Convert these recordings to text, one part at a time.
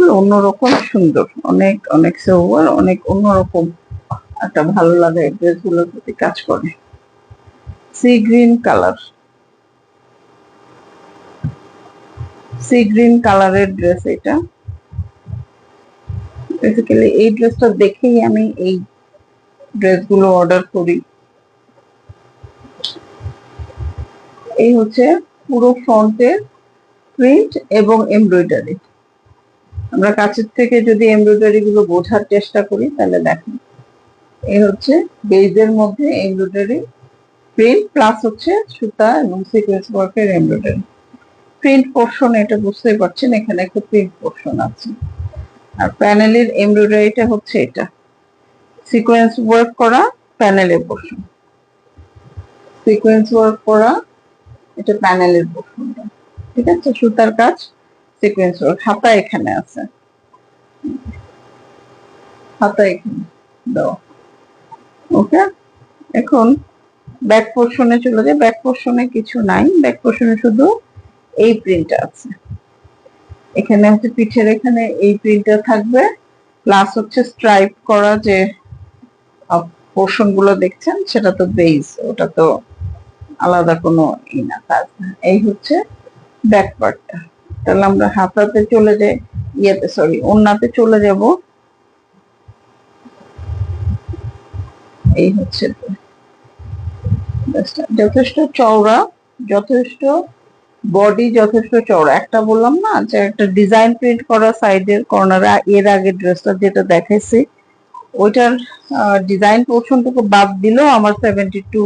খুবই অন্যরকম সুন্দর। অনেক অনেক সোবার অনেক অন্যরকম একটা ভালো লাগে ড্রেসগুলোর প্রতি কাজ করে। Sea green colour sea green কালারের ড্রেস এটা। বেসিক্যালি এই ড্রেসটা দেখেই আমি এই ড্রেসগুলো অর্ডার করি। এই হচ্ছে পুরো ফ্রন্টের প্রিন্ট এবং এমব্রয়ডারি আমরা কাছের থেকে যদি এমব্রয়ডারি গুলো বোঝার চেষ্টা করি, তাহলে দেখেন। এই হচ্ছে বেজের মধ্যে এমব্রয়ডারি প্রিন্ট প্লাস হচ্ছে সুতা এবং সিকোয়েন্স ওয়ার্কের এমব্রয়ডারি প্রিন্ট পোর্শন এটা বুঝতেই পারছেন, এখানে একটা প্রিন্ট পোর্শন আছে। আর প্যানেলের এমব্রয়ডারিটা হচ্ছে এটা। সিকোয়েন্স ওয়ার্ক করা প্যানেলের পোর্শন সিকোয়েন্স ওয়ার্ক করা এটা প্যানেলের পোর্শনটা ঠিক আছে? সুতার কাজ সিকোয়েন্স ওয়ার্ক হাতা এখানে আছে। হাতা এখানে, দাও। ওকে? এখন ব্যাক পোর্শনে চলে যায় ব্যাক পোর্শনে কিছু নাই। ব্যাক পোর্শনে শুধু এই প্রিন্টটা আছে। এখানে হচ্ছে পিঠের এখানে এই প্রিন্টটা থাকবে। প্লাস হচ্ছে স্ট্রাইপ করা যে পোর্শনগুলো দেখছেন, সেটা তো বেস ওটা তো আলাদা কোনো ই না। কাজ না এই হচ্ছে ব্যাক পার্টটা তাহলে আমরা হাতাতে চলে যাই, ইয়েতে সরি ওন্নাতে চলে যাব। এই হচ্ছে যথেষ্ট চওড়া, যথেষ্ট বডি যথেষ্ট চওড়া। একটা বললাম না যে একটা ডিজাইন প্রিন্ট করা সাইডের কর্নার এর আগে ড্রেসটা যেটা দেখাইছি, ওইটার ডিজাইন পোর্শনটুকু বাদ দিলেও আমার সেভেন্টি টু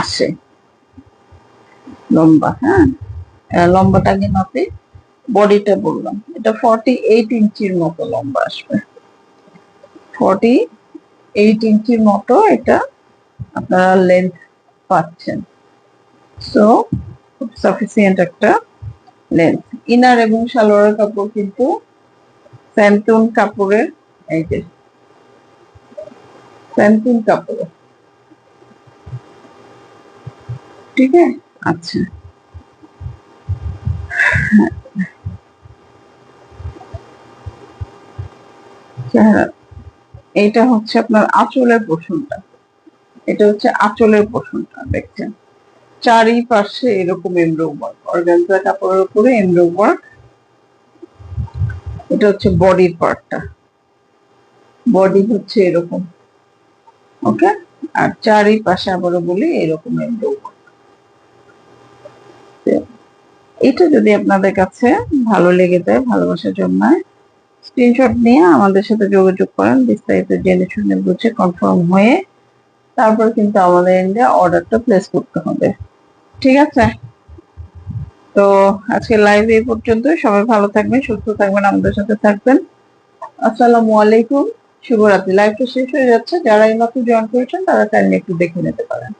আসে। লম্বা হ্যাঁ? লম্বাটা মাপে বডিটা বললাম। এটা ফর্টি এইট ইঞ্চির মতো লম্বা আসবে। ফর্টি এইট ইঞ্চির মতো এটা আপনারা লেন্থ পাচ্ছেন। সো সাফিসিয়েন্ট একটা লেন্থ ইনার এবং সালোয়ারের কাপড় কিন্তু স্যান্টুন কাপড়ের, এই যে স্যান্টুন কাপড়ের। ঠিক আছে? আচ্ছা। চেহারা এইটা হচ্ছে আপনার আঁচলের পোষণটা। এটা হচ্ছে আঁচলের পোষণটা, দেখছেন? চারিপাশে এরকম এমব্রো ওয়ার্ক অর্গানজা কাপড়ের উপরে এমব্রো ওয়ার্ক এটা হচ্ছে বডির পার্টটা বডি হচ্ছে এরকম ওকে আর চারিপাশে আবারও বলি, এরকম এমব্রো ওয়ার্ক এটা যদি আপনাদের কাছে ভালো লেগে যায় ভালোবাসা জন্মায় স্ক্রিনশট নিয়ে আমাদের সাথে যোগাযোগ করেন, বিস্তারিত জেনে শুনে বুঝে কনফার্ম হয়ে তারপর কিন্তু আমাদের ইন্ডিয়া অর্ডারটা প্লেস করতে হবে। ঠিক আছে? তো আজকে লাইভ এই পর্যন্ত সবাই ভালো থাকবেন, সুস্থ থাকবেন, আমাদের সাথে থাকবেন। আসসালামু আলাইকুম। শুভরাত্রি। লাইভটা শেষ হয়ে যাচ্ছে। যারা এই মাত্র জয়েন করেছেন, তারা চাইলে একটু দেখে নিতে পারেন।